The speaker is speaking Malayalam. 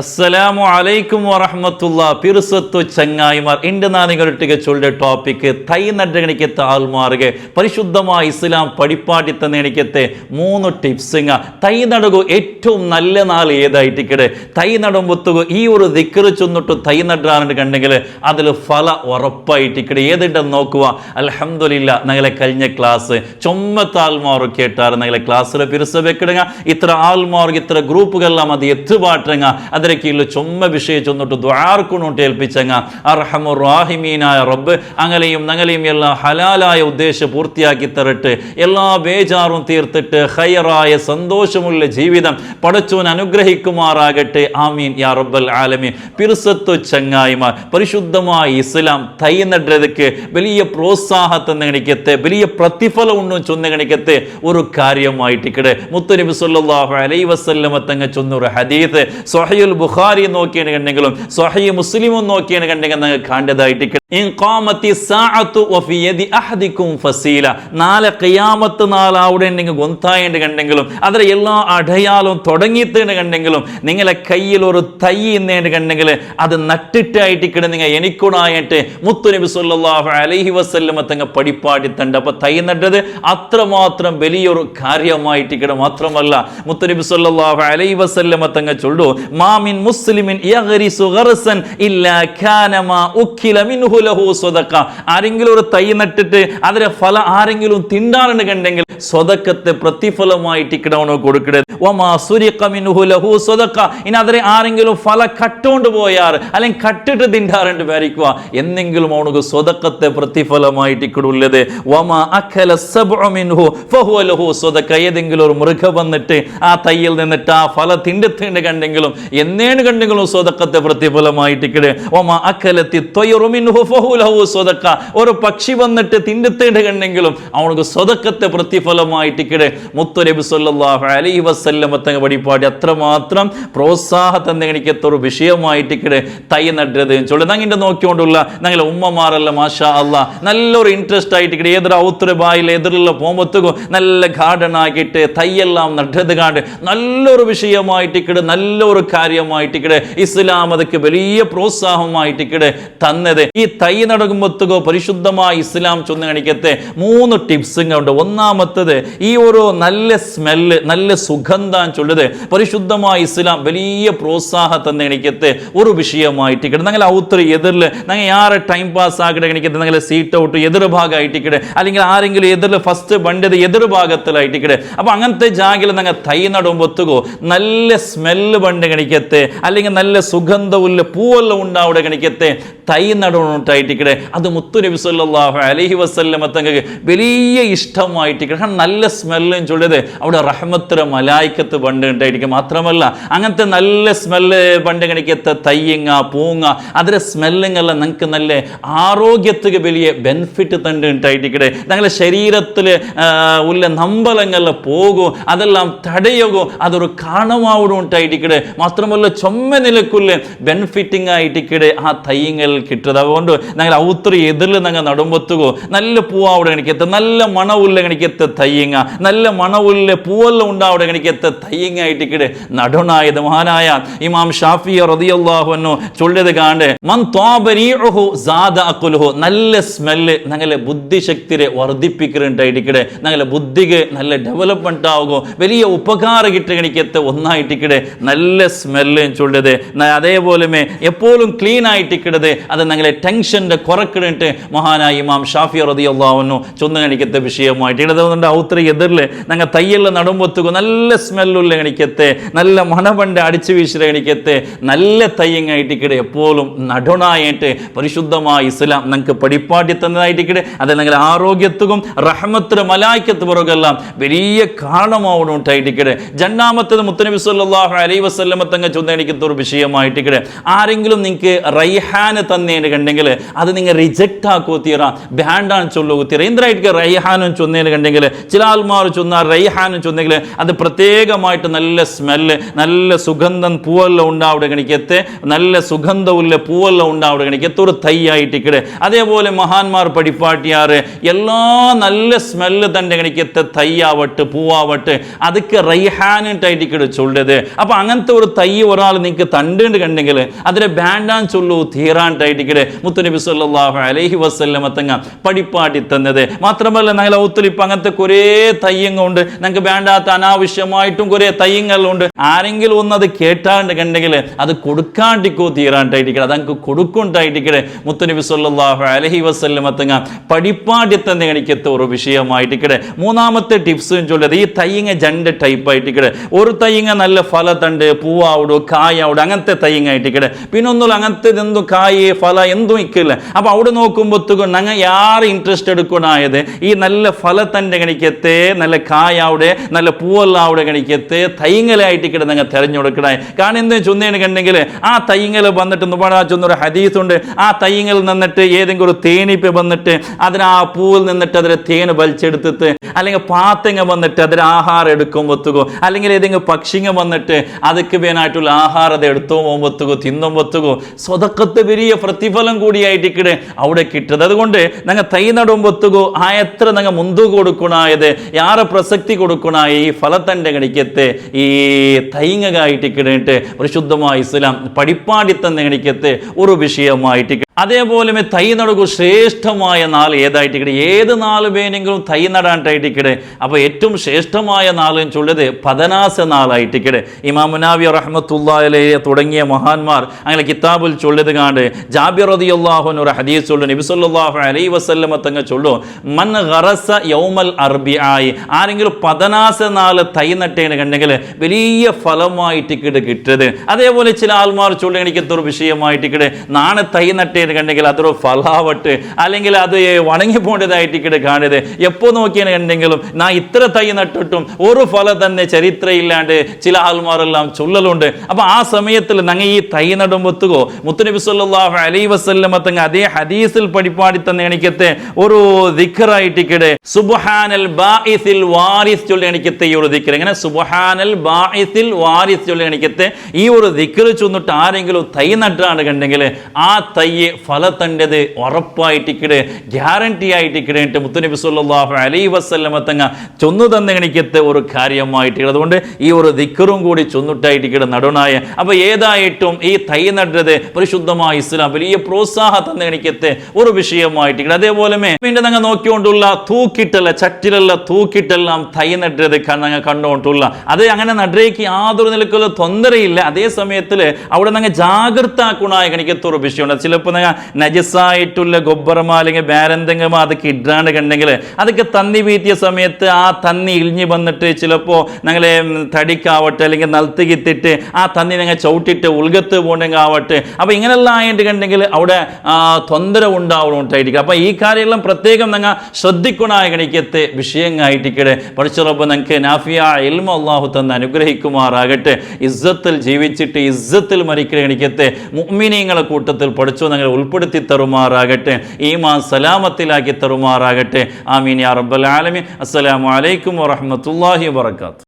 അസ്സലാമു അലൈക്കും വറഹമത്തുള്ള. പിറുസത്തു ചങ്ങായിമാർ എന്റെ നാനികളുടെ ചൊല്ലിയ ടോപ്പിക്ക് തൈ നട്ടണിക്ക് ആൾമാർക്ക് പരിശുദ്ധമായ ഇസ്ലാം പഠിപ്പാട്ടി തന്നെണിക്കത്തെ മൂന്ന് ടിപ്സിങ് തൈ നടകു ഏറ്റവും നല്ല നാൾ ഏതായിട്ടിക്കടെ? തൈ നടുമ്പത്തുക ഈ ഒരു ദിക്കറ് ചൊന്നിട്ട് തൈ നടാനുണ്ട് കണ്ടെങ്കിൽ അതിൽ ഫല ഉറപ്പായിട്ടിക്കടെ. ഏതുണ്ടെന്ന് നോക്കുക. അലഹമില്ല ഞങ്ങളെ കഴിഞ്ഞ ക്ലാസ് ചൊമ്മത്ത് ആൽമാർ കേട്ടാറ്. ഞങ്ങളെ ക്ലാസ്സിൽ പിറുസ വെക്കിടുക ഇത്ര ആൾമാർക്ക് ഇത്ര ഗ്രൂപ്പുകളെല്ലാം അത് എത്തുപാട്ടുങ്ങ അതിന്റെ ചുമ്മ ചുമ്മ വിഷയിച്ചൊന്നിട്ട് ദ്വാർക്കുണോട്ട് ഏൽപ്പിച്ചങ്ങ. അർഹമു റാഹിമീനായ റബ്ബ് അങ്ങനെയും ഞങ്ങളെയും എല്ലാ ഹലാലായ ഉദ്ദേശം പൂർത്തിയാക്കി തരട്ട്. എല്ലാ ബേജാറും തീർത്തിട്ട് ഹയറായ സന്തോഷമുള്ള ജീവിതം പടച്ചോൻ അനുഗ്രഹിക്കുമാറാകട്ടെ. ആമീൻ യാ റബ്ബൽ ആലമീൻ. പിറുസത്തു ചങ്ങായിമാർ പരിശുദ്ധമായ ഇസ്ലാം തൈ വലിയ പ്രോത്സാഹത്തെ നിഗണിക്കത്തെ വലിയ പ്രതിഫലം ഒന്നും ചൊന്ന് ഒരു കാര്യമായിട്ട് ഇക്കടെ മുത്തനബി സല്ലാഹു അലൈഹി വസല്ലമ തങ്ങ ചൊന്നൊരു ഹദീസ്. സൊഹയുൽ ബുഖാരി നോക്കിയാണ് കണ്ടെങ്കിലും സ്വഹീ മുസ്ലിമും നോക്കിയാണ് കണ്ടെങ്കിൽ നിങ്ങൾ കണ്ടതായിട്ട് നാളെ ഖിയാമത്ത് നാളാവിടെ നിങ്ങൾ ഗൊന്തായിട്ട് കണ്ടെങ്കിലും അതിലെ എല്ലാ അടയാളും തുടങ്ങിയിട്ട് കണ്ടെങ്കിലും നിങ്ങളെ കയ്യിൽ ഒരു തൈ എന്നേണ്ട് കണ്ടെങ്കിൽ അത് നട്ടിട്ടായിട്ട് കിട നിങ്ങൾ എനിക്കുണായിട്ട് മുത്തുനബി സല്ലല്ലാഹു അലൈഹി വസല്ലമ തങ്ങ പഠിപ്പാടി തണ്ട്. അപ്പൊ തൈ നട്ടത് അത്രമാത്രം വലിയൊരു കാര്യമായിട്ട് കിട മാത്രമല്ല. മുത്തുനബി സല്ലല്ലാഹു അലൈഹി വസല്ലമ തങ്ങ ചൊല്ലു മാമിൻ മുസ്ലിമിൻ ഇല്ല ഗർസൻ ഇല്ലാ കാന മാ മിൻഹു ലഹു ആരെങ്കിലും ഒരു തൈ നട്ടിട്ട് അതിലെ ഫല ആരെങ്കിലും തിണ്ടാറുണ്ട് കണ്ടെങ്കിൽ സ്വതക്കത്തെ പ്രതിഫലമായിട്ട് ഇക്കിടവണോ കൊടുക്കരുത് വമാ സുരിഖ മിൻഹു ലഹു സ്വതക്ക ഇനി അതിലെ ആരെങ്കിലും ഫല കട്ടുകൊണ്ട് പോയാർ അല്ലെങ്കിൽ കട്ടിട്ട് തിണ്ടാറുണ്ട് വിചാരിക്കുക. എന്നെങ്കിലും അവനക്ക് സ്വതക്കത്തെ പ്രതിഫലമായിട്ട് ടിക്കടുള്ളത് വമാ അഖല സബ്ഉ മിൻഹു ഫഹുവ ലഹു സ്വതക്ക ഏതെങ്കിലും ഒരു മൃഗം വന്നിട്ട് ആ തയ്യിൽ നിന്നിട്ട് ആ ഫല തിണ്ടെത്തേണ്ട കണ്ടെങ്കിലും എന്നേണ് കണ്ടെങ്കിലും സ്വതക്കത്തെ പ്രതിഫലമായിട്ട് ഇക്കിട് ഒമാ അഖലത്തി ത്വയ്റു ഒരു പക്ഷി വന്നിട്ട് തിണ്ടെത്തേണ്ട കണ്ടെങ്കിലും അവനക്ക് സ്വതക്കത്തെ പ്രതിഫലമായിട്ട് കിടെ. മുത്തുനബി സല്ലല്ലാഹു അലൈഹി വസല്ലമ തങ്ങ പഠിപ്പാടി അത്രമാത്രം പ്രോത്സാഹത്തെ ഗണിക്കത്ത ഒരു വിഷയമായിട്ട് കിടെ. തൈ നട്ടത്. ചൊല്ലു നങ്ങിന്റെ നോക്കിക്കൊണ്ടുള്ള ഞങ്ങളെ ഉമ്മമാരല്ല മാഷാ അല്ല നല്ലൊരു ഇൻട്രസ്റ്റ് ആയിട്ട് കിടെ. ഏതൊരു ഔത്തരബായിൽ എതിരുള്ള പോകുമ്പോഴത്തേക്കും നല്ല ഗാർഡൻ ആക്കിയിട്ട് തൈയെല്ലാം നട്ടത് കാണ്ട് നല്ലൊരു വിഷയമായിട്ട് കിടെ. നല്ലൊരു കാര്യമായിട്ട് കിടെ. ഇസ്ലാം വലിയ പ്രോത്സാഹമായിട്ട് കിടെ തന്നത്. ഈ തൈ നടക്കുമ്പോഴത്തേക്കോ പരിശുദ്ധമായി ഇസ്ലാം ചൊന്ന് കാണിക്കത്തെ മൂന്ന് ടിപ്സും ഉണ്ട് ഒന്നാമത്തത് ഈ ഒരു നല്ല സ്മെല്ല് നല്ല സുഗന്ധം ചൊല്ലത് പരിശുദ്ധമായ ഇസ്ലാം വലിയ പ്രോത്സാഹത്തെ ഗണിക്കത്തെ ഒരു വിഷയമായിട്ട് കിട്ടും. ഞങ്ങൾ ഔത്തർ എതിരിൽ ഞങ്ങൾ യാറെ ടൈം പാസ് ആക്കിയിട്ട് ഗണിക്കത്തെ ഞങ്ങൾ സീറ്റ് ഔട്ട് എതിർ ഭാഗമായിട്ട് ഇക്കിട് അല്ലെങ്കിൽ ആരെങ്കിലും എതിരിൽ ഫസ്റ്റ് വണ്ടിയത് എതിർ ഭാഗത്തിലായിട്ട് ഇക്കിട് അപ്പൊ അങ്ങനത്തെ ജാഗിൽ ഞങ്ങൾ തൈ നടുമ്പൊത്തുകോ നല്ല സ്മെല്ല് പണ്ട് കണിക്കത്തെ അല്ലെങ്കിൽ നല്ല സുഗന്ധമുള്ള പൂവെല്ലാം ഉണ്ടാവിടെ കണിക്കത്തെ തൈ നടണോട്ടായിട്ടിക്കടെ അത് മുത്തുനബി സല്ലാഹു അലഹി വസ്ല്ലം തങ്ങൾക്ക് വലിയ ഇഷ്ടമായിട്ട് കാരണം നല്ല സ്മെല്ലും ചൊല്ലിയത് അവിടെ റഹ്മത്തുര മലായിക്കത്ത് പണ്ട് ഉണ്ടായിരിക്കും. മാത്രമല്ല അങ്ങനത്തെ നല്ല സ്മെല്ല് പണ്ട് കണിക്കത്തെ തയ്യങ്ങ പൂങ്ങ അതിലെ സ്മെല്ലുങ്ങെല്ലാം നിങ്ങൾക്ക് നല്ല ആരോഗ്യത്തിന് വലിയ ബെനിഫിറ്റ് തന്നെ ഉണ്ടായിട്ടിക്കടെ ഞങ്ങളുടെ ശരീരത്തിൽ ഉള്ള നമ്പലങ്ങളിൽ പോകും അതെല്ലാം തടയുകയോ അതൊരു കാണമാവിടും ഉണ്ടായിട്ടിക്കടെ മാത്രമല്ല ചൊമ്മ നിലക്കുള്ള ബെനിഫിറ്റിംഗ് ആയിട്ടിക്കടെ ആ തയ്യങ്ങൾ കിട്ടുന്നത്. അതുകൊണ്ട് ഞങ്ങൾ ഔത്രി എതിരിൽ ഞങ്ങൾ നടുമ്പത്തുകോ. നല്ല പൂവാവിടെ എനിക്കെത്ത് നല്ല മണവുള്ള എനിക്കെത്ത് തയ്യങ്ങ. നല്ല മണവുള്ള പൂവെല്ലാം ഉണ്ടാവിടെ എനിക്കെത്ത് തയ്യങ്ങ ആയിട്ടിക്കടെ നടുണായത് മഹാനായ ഇമാം ഷാഫി റതിയല്ലാഹുവെന്നു ചൊല്ലിയത് കാണ്ട് മൻ അക്കുലുഹു. നല്ല സ്മെല്ല് ഞങ്ങളെ ബുദ്ധിശക്തിയെ വർദ്ധിപ്പിക്കുന്നുണ്ടായിട്ടിക്കടെ ഞങ്ങളെ ബുദ്ധിക്ക് നല്ല ഡെവലപ്മെന്റ് ആവുകയോ വലിയ ഉപകാരം കിട്ടുകണിക്കത്തെ ഒന്നായിട്ടിക്കടെ നല്ല സ്മെല്ല് ചൊല്ലിയത്. അതേപോലെ എപ്പോഴും ക്ലീൻ ആയിട്ടിക്കടത് അത് ഞങ്ങളെ ടെൻഷന്റെ കുറക്കിട്ട് മഹാനായ ഇമാം ഷാഫി റതി അള്ളാഹുന്നു ചൊന്ന് കണിക്കത്തെ വിഷയമായിട്ട് ഇടതുകൊണ്ട് ഔത്ര എതിരിൽ ഞങ്ങൾ തയ്യലിൽ നടുമ്പൊത്തുക നല്ല സ്മെല്ലുള്ള കണിക്കത്തെ നല്ല മണപണ്ട് അടിച്ചു വീശുന്ന കണിക്കത്തെ നല്ല തയ്യങ്ങായിട്ടിക്കടെ എപ്പോഴും നടുണായിട്ട് പരിശുദ്ധമായ ഇസ്ലാം ഞങ്ങൾക്ക് പഠിപ്പാട്ടി തന്നതായിട്ടിക്കടെ അത് ഞങ്ങളുടെ ആരോഗ്യത്തും റഹ്മത്തിന് മലായിക്കത്ത് പുറകെല്ലാം വലിയ കാരണമാവണം ഉണ്ടായിട്ടിക്കടെ രണ്ടാമത്തത് മുത്തനബി സല്ലല്ലാഹു അലൈഹി വസല്ലമ തങ്ങ ചൊന്ന എനിക്കത്തെ ഒരു വിഷയമായിട്ടിക്കടെ ആരെങ്കിലും നിങ്ങൾക്ക് റൈഹാന് തന്നേന് കണ്ടെങ്കിൽ അത് നിങ്ങൾ റിജക്റ്റ് ആക്കോ തീറ ಬ್ಯಾಂಡಾನ್ ಚೊಲ್ಲು ಗೊತ್ತಿರ ಇಂದ್ರೈಟ್ಗೆ ರೈಹಾನು ചൊന്നേൽ കണ്ടെങ്കിൽ ചില ആൾമാർ ചൊന്ന റൈഹാനും ചൊന്നെങ്കിൽ അത് പ്രത്യേകമായിട്ട് നല്ല സ്മെല്ല് നല്ല സുഗന്ധം പൂവെല്ലാം ഉണ്ടാവിടെ കണിക്കത്തെ നല്ല സുഗന്ധമുള്ള പൂവെല്ലാം ഉണ്ടാവിടെ കണിക്കത്തെ ഒരു തൈയായിട്ടിക്കടെ അതേപോലെ മഹാന്മാർ പഠിപ്പാട്ടിയാറ് എല്ലാ നല്ല സ്മെല്ല് തൻ്റെ കണിക്കത്തെ തൈയാവട്ടെ പൂവാവട്ടെ അതൊക്കെ റൈഹാനായിട്ടിക്കടെ ചൊല്ലത് അപ്പൊ അങ്ങനത്തെ ഒരു തൈ ഒരാൾ നിങ്ങൾക്ക് തണ്ടുണ്ട് കണ്ടെങ്കിൽ അതിനെ ബാൻഡാൻ ചൊല്ലു തീറാണ്ടായിട്ടിക്കടെ മുത്തുനബി സല്ലല്ലാഹു അലൈഹി വസല്ലമ തങ്ങ പടിപ്പാടി തന്നത്. മാത്രമല്ല ഞങ്ങൾ ഔത്തിൽ ഇപ്പം അങ്ങനത്തെ കുറേ തയ്യങ്ങളുണ്ട്. ഞങ്ങൾക്ക് വേണ്ടാത്ത അനാവശ്യമായിട്ടും കുറേ തയ്യങ്ങളുണ്ട്. ആരെങ്കിലും ഒന്നത് കേട്ടാണ്ട് കണ്ടെങ്കിൽ അത് കൊടുക്കാണ്ടിക്കോ തീരാണ്ടായിട്ടിക്കട അത് ഞങ്ങൾക്ക് കൊടുക്കുണ്ടായിട്ടിക്കടെ മുത്തുനബി സല്ലല്ലാഹു അലൈഹി വസല്ലമ തങ്ങ പടിപ്പാടി തന്നെ എനിക്കത്തെ ഒരു വിഷയമായിട്ടിക്കടെ മൂന്നാമത്തെ ടിപ്സ് ചൊല്ലത് ഈ തയ്യങ്ങ രണ്ട് ടൈപ്പ് ആയിട്ടിക്കടെ ഒരു തയ്യങ്ങ നല്ല ഫലത്തണ്ട് പൂവാവിടും കായാവിടും അങ്ങനത്തെ തയ്യങ്ങ ആയിട്ടിക്കടെ പിന്നെ ഒന്നുമില്ല അങ്ങനത്തെ എന്തും കായ് ഫല എന്തും ഇക്കില്ല അപ്പൊ അവിടെ നോക്കുമ്പോഴത്തേക്കും ഞങ്ങൾ യാറ് ഇൻട്രസ്റ്റ് എടുക്കണായത് ഈ നല്ല ഫലത്തന്റെ കണിക്കത്തെ നല്ല കായാവിടെ നല്ല പൂവെല്ലാവിടെ കണിക്കത്തെ തൈങ്ങലായിട്ട് കിടന്ന് ഞങ്ങൾ തിരഞ്ഞെടുക്കണേ. കാരണം എന്താ ചൊന്നേണ് കണ്ടെങ്കിൽ ആ തൈങ്ങൽ വന്നിട്ട് നുപാടാ ചൊന്നൊരു ഹദീസുണ്ട്. ആ തൈങ്ങൽ നിന്നിട്ട് ഏതെങ്കിലും ഒരു തേനിപ്പ് വന്നിട്ട് അതിന് ആ പൂവിൽ നിന്നിട്ട് അതിൽ തേന് വലിച്ചെടുത്തിട്ട് അല്ലെങ്കിൽ പാത്തങ്ങ വന്നിട്ട് അതിന് ആഹാരം എടുക്കുമ്പോത്തുകോ അല്ലെങ്കിൽ ഏതെങ്കിലും പക്ഷിങ്ങ വന്നിട്ട് അതൊക്കെ വേനായിട്ടുള്ള ആഹാരം അത് ഒത്തുകോ പോകുമ്പോത്തുകോ തിന്നുമ്പോത്തുകോ സ്വതക്കത്ത് വലിയ പ്രതിഫലം കൂടിയായിട്ടിക്കടെ അവിടെ കിട്ടുന്നത്. അതുകൊണ്ട് ഞങ്ങൾ തൈ നടുമ്പൊത്തുകോ ആ എത്ര ഞങ്ങൾ മുന്തു കൊടുക്കണായത് യാറെ പ്രസക്തി കൊടുക്കണായ ഈ ഫലത്തന്റെ കണിക്കത്തെ ഈ തൈങ്ങകായിട്ട് കിടന്നിട്ട് പരിശുദ്ധമായ ഇസ്ലാം പഠിപ്പാടിത്തന്നെ കണിക്കത്തെ ഒരു വിഷയമായിട്ട് അതേപോലെ തൈ നടുകു ശ്രേഷ്ഠമായ നാൾ ഏതായിട്ട് ഇക്കടെ ഏത് നാല് വേണമെങ്കിലും തൈ നടാനായിട്ട് ഇക്കടെ അപ്പോൾ ഏറ്റവും ശ്രേഷ്ഠമായ നാളെന്ന് ചൊല്ലത് പതനാസ നാളായിട്ട് ഇക്കടെ ഇമാം മുനാവി അലൈഹി തുടങ്ങിയ മഹാന്മാർ അങ്ങനെ കിതാബിൽ ചൊല്ലത് കാണ്ട് ജാബിർ റളിയല്ലാഹു ഒരു ഹദീസ് നബി സല്ലല്ലാഹു അലൈഹി വസല്ലമ തങ്ങ ചൊല്ലു മൻ ഹറസ യൗമൽ അർബിആയി ആരെങ്കിലും പതനാസ നാൾ തൈ നട്ടേന് കണ്ടെങ്കിൽ വലിയ ഫലമായിട്ട് ഇക്കടെ കിട്ടരുത് അതേപോലെ ചില ആൾമാർ ചൊല്ലി എനിക്കത്തൊരു വിഷയമായിട്ട് ഇക്കടെ നാണെ തൈ നട്ടേന് കണ്ടെങ്കിൽ അതൊരു ഫലാവട്ട് അല്ലെങ്കിൽ അത് വണങ്ങി പോണ്ടതായിട്ട് കിടെ കാണരുത് എപ്പോൾ നോക്കിയാൽ കണ്ടെങ്കിലും നാ ഇത്ര തൈ നട്ടിട്ടും ഒരു ഫലം തന്നെ ചരിത്രയില്ലാണ്ട് ചില ആൾമാരെല്ലാം ചൊല്ലലുണ്ട്. അപ്പോൾ ആ സമയത്തിൽ ഞങ്ങൾ ഈ തൈ നടുമ്പോത്തുകോ മുത്തുനബി സല്ലല്ലാഹു അലൈഹി വസല്ലമ തങ്ങ അതേ ഹദീസിൽ പഠിപ്പാടി തന്നെ എനിക്കത്തെ ഒരു ദിഖറായിട്ട് കിടെ സുബഹാനൽ ബാഇസിൽ വാരിസ് ചൊല്ലി എനിക്കത്തെ ഈ ഒരു ദിക്കർ എങ്ങനെ? സുബഹാനൽ ബാഇസിൽ വാരിസ് ചൊല്ലി എനിക്കത്തെ ഈ ഒരു ദിക്കർ ചൊന്നിട്ട് ആരെങ്കിലും തൈ നട്ടാണ് കണ്ടെങ്കിൽ ആ തൈ ഫലത്തണ്ടത് ഉറപ്പായിട്ട് കിടെ ഗ്യാരണ്ടി ആയിട്ട് കിടന്നിട്ട് മുത്തുനബി സല്ലല്ലാഹു അലൈ വസല്ലമ തങ്ങ ചൊന്നു തന്നെ എനിക്കത്തെ ഒരു കാര്യമായിട്ട് അതുകൊണ്ട് ഈ ഒരു ദിക്കറും കൂടി ചൊന്നിട്ടായിട്ട് കിട നടനായ അപ്പൊ ഏതായിട്ടും ഈ തൈ നടുന്നത് പരിശുദ്ധമായ ഇസ്ലാം വലിയ പ്രോത്സാഹം തന്നെ എനിക്കത്തെ ഒരു വിഷയമായിട്ട് അതേപോലെ പിന്നെ ഞങ്ങൾ നോക്കിക്കൊണ്ടുള്ള തൂക്കിട്ടല്ല ചട്ടിലുള്ള തൂക്കിട്ടെല്ലാം തൈ നട്ടത് ഞങ്ങൾ കണ്ടുകൊണ്ടുള്ള അത് അങ്ങനെ നടുകയ്ക്ക് യാതൊരു നിലക്കുള്ള തൊന്തരയില്ല. അതേ സമയത്തിൽ അവിടെ നിങ്ങൾ ജാഗ്രത ആക്കണായ കണിക്കത്തൊരു വിഷയമുണ്ട്. ചിലപ്പോൾ ഞങ്ങൾ നജസായിട്ടുള്ള ഗൊബ്ബറമ അല്ലെങ്കിൽ വേറെന്തെങ്കിലും അതൊക്കെ ഇടാണ്ട് കണ്ടെങ്കിൽ അതൊക്കെ തന്നി വീത്തിയ സമയത്ത് ആ തന്നി ഇഴിഞ്ഞ് വന്നിട്ട് ചിലപ്പോൾ ഞങ്ങളെ തടിക്കാവട്ടെ അല്ലെങ്കിൽ നൽത്ത് കിത്തിട്ട് ആ തന്നി ഞങ്ങൾ ചവിട്ടിട്ട് ഉൾഗത്ത് പോകണമെങ്കിൽ ആവട്ടെ അപ്പോൾ ഇങ്ങനെയുള്ള ആയിട്ട് കണ്ടെങ്കിൽ അവിടെ തൊന്തര ഉണ്ടാവണോട്ടായിരിക്കും അപ്പോൾ ഈ കാര്യമെല്ലാം പ്രത്യേകം ഞങ്ങൾ ശ്രദ്ധിക്കണായ കണിക്കത്തെ വിഷയങ്ങളായിട്ടിക്കടെ പഠിച്ചുറപ്പ് ഞങ്ങൾക്ക് നാഫിയ ഇൽമ അള്ളാഹു തന്ന് അനുഗ്രഹിക്കുമാറാകട്ടെ. ഇസ്സത്തിൽ ജീവിച്ചിട്ട് ഇസ്സത്തിൽ മരിക്കുന്ന കണിക്കത്തെ മുഅ്മിനീങ്ങളെ കൂട്ടത്തിൽ പഠിച്ചു ഞങ്ങൾ ഉൾപ്പെടുത്തി തരുമാറാകട്ടെ. ഈമാൻ സലാമത്തിലാക്കി തരുമാറാകട്ടെ. ആമീൻ യാ റബ്ബൽ ആലമീൻ. അസ്സലാമു അലൈക്കും